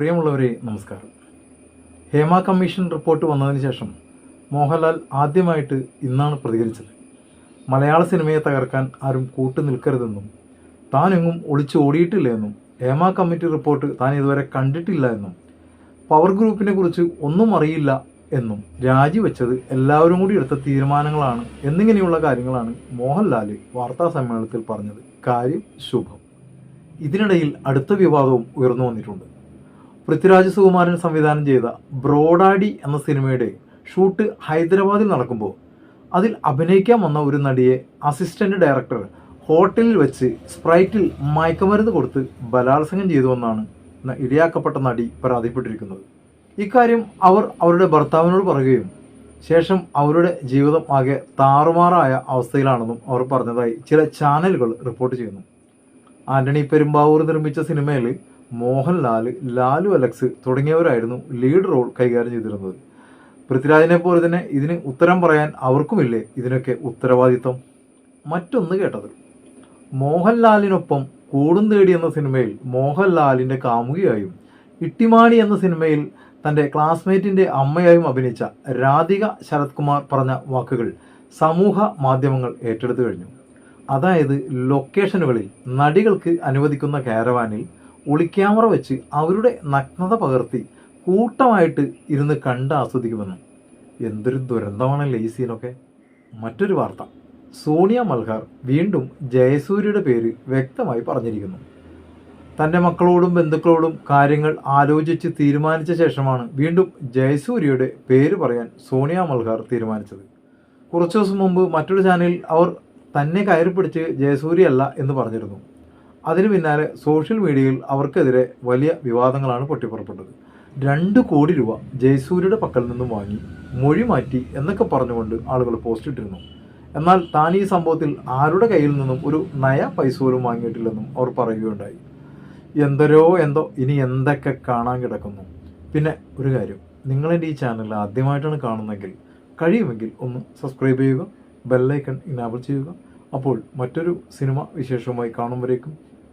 പ്രിയമുള്ളവരെ നമസ്കാരം. Hema commission report വന്നതിന് ശേഷം മോഹൻലാൽ ആദ്യമായിട്ട് ഇന്നാണ് പ്രതികരിച്ചത്. മലയാള സിനിമയെ തകർക്കാൻ ആരും കൂട്ടു നിൽക്കരുതെന്നും താനെങ്ങും ഒളിച്ചു ഓടിയിട്ടില്ല എന്നും ഹേമ കമ്മിറ്റി റിപ്പോർട്ട് താൻ ഇതുവരെ കണ്ടിട്ടില്ല എന്നും പവർ ഗ്രൂപ്പിനെ കുറിച്ച് ഒന്നും അറിയില്ല എന്നും രാജിവെച്ചത് എല്ലാവരും കൂടി എടുത്ത തീരുമാനങ്ങളാണ് എന്നിങ്ങനെയുള്ള കാര്യങ്ങളാണ് മോഹൻലാൽ വാർത്താ സമ്മേളനത്തിൽ പറഞ്ഞത്. കാര്യം ശുഭം. ഇതിനിടയിൽ അടുത്ത വിവാദവും ഉയർന്നു വന്നിട്ടുണ്ട്. പൃഥ്വിരാജ് സുകുമാരൻ സംവിധാനം ചെയ്ത ബ്രോഡാഡി എന്ന സിനിമയുടെ ഷൂട്ട് ഹൈദരാബാദിൽ നടക്കുമ്പോൾ അതിൽ അഭിനയിക്കാൻ വന്ന ഒരു നടിയെ അസിസ്റ്റന്റ് ഡയറക്ടർ ഹോട്ടലിൽ വെച്ച് സ്പ്രൈറ്റിൽ മയക്കുമരുന്ന് കൊടുത്ത് ബലാത്സംഗം ചെയ്തുവെന്നാണ് ഇരയാക്കപ്പെട്ട നടി പരാതിപ്പെട്ടിരിക്കുന്നത്. ഇക്കാര്യം അവർ അവരുടെ ഭർത്താവിനോട് പറയുകയും ശേഷം അവരുടെ ജീവിതം ആകെ താറുമാറായ അവസ്ഥയിലാണെന്നും അവർ പറഞ്ഞതായി ചില ചാനലുകൾ റിപ്പോർട്ട് ചെയ്യുന്നു. ആന്റണി പെരുമ്പാവൂർ നിർമ്മിച്ച സിനിമയിൽ മോഹൻലാൽ ലാലു അലക്സ് തുടങ്ങിയവരായിരുന്നു ലീഡ് റോൾ കൈകാര്യം ചെയ്തിരുന്നത്. പൃഥ്വിരാജിനെ പോലെ തന്നെ ഇതിന് ഉത്തരം പറയാൻ അവർക്കുമില്ലേ ഇതിനൊക്കെ ഉത്തരവാദിത്വം? മറ്റൊന്ന് കേട്ടത്. മോഹൻലാലിനൊപ്പം കൂടും തേടി എന്ന സിനിമയിൽ മോഹൻലാലിന്റെ കാമുകിയായും ഇട്ടിമാണി എന്ന സിനിമയിൽ തന്റെ ക്ലാസ്മേറ്റിന്റെ അമ്മയായും അഭിനയിച്ച രാധിക ശരത് കുമാർ പറഞ്ഞ വാക്കുകൾ സമൂഹ മാധ്യമങ്ങൾ ഏറ്റെടുത്തു കഴിഞ്ഞു. അതായത് ലൊക്കേഷനുകളിൽ നടികൾക്ക് അനുവദിക്കുന്ന കാരവാനിൽ ഒളിക്യാമറ വെച്ച് അവരുടെ നഗ്നത പകർത്തി കൂട്ടമായിട്ട് ഇരുന്ന് കണ്ട് ആസ്വദിക്കുമെന്ന്. എന്തൊരു ദുരന്തമാണല്ലേ ഈ സീനൊക്കെ മറ്റൊരു വാർത്ത. സോണിയ മൽഹാർ വീണ്ടും ജയസൂര്യയുടെ പേര് വ്യക്തമായി പറഞ്ഞിരിക്കുന്നു. തന്റെ മക്കളോടും ബന്ധുക്കളോടും കാര്യങ്ങൾ ആലോചിച്ച് തീരുമാനിച്ച ശേഷമാണ് വീണ്ടും ജയസൂര്യയുടെ പേര് പറയാൻ സോണിയ മൽഹാർ തീരുമാനിച്ചത്. കുറച്ചു ദിവസം മുമ്പ് മറ്റൊരു ചാനലിൽ അവർ തന്നെ കയറി പിടിച്ച് ജയസൂര്യ അല്ല എന്ന് പറഞ്ഞിരുന്നു. അതിനു പിന്നാലെ സോഷ്യൽ മീഡിയയിൽ അവർക്കെതിരെ വലിയ വിവാദങ്ങളാണ് പൊട്ടിപ്പുറപ്പെട്ടത്. രണ്ട് കോടി രൂപ ജയസൂര്യയുടെ പക്കൽ നിന്നും വാങ്ങി മൊഴി മാറ്റി എന്നൊക്കെ പറഞ്ഞുകൊണ്ട് ആളുകൾ പോസ്റ്റ് ഇട്ടിരുന്നു. എന്നാൽ താൻ ഈ സംഭവത്തിൽ ആരുടെ കയ്യിൽ നിന്നും ഒരു നയ പൈസ പോലും വാങ്ങിയിട്ടില്ലെന്നും അവർ പറയുകയുണ്ടായി. എന്തരോ എന്തോ ഇനി എന്തൊക്കെ കാണാൻ കിടക്കുന്നു. പിന്നെ ഒരു കാര്യം നിങ്ങളെന്റെ ഈ ചാനൽ ആദ്യമായിട്ടാണ് കാണുന്നതെങ്കിൽ കഴിയുമെങ്കിൽ ഒന്ന് സബ്സ്ക്രൈബ് ചെയ്യുക ബെല്ലൈക്കൺ ഇനാബിൾ ചെയ്യുക. അപ്പോൾ മറ്റൊരു സിനിമ വിശേഷവുമായി കാണുമ്പോഴേക്കും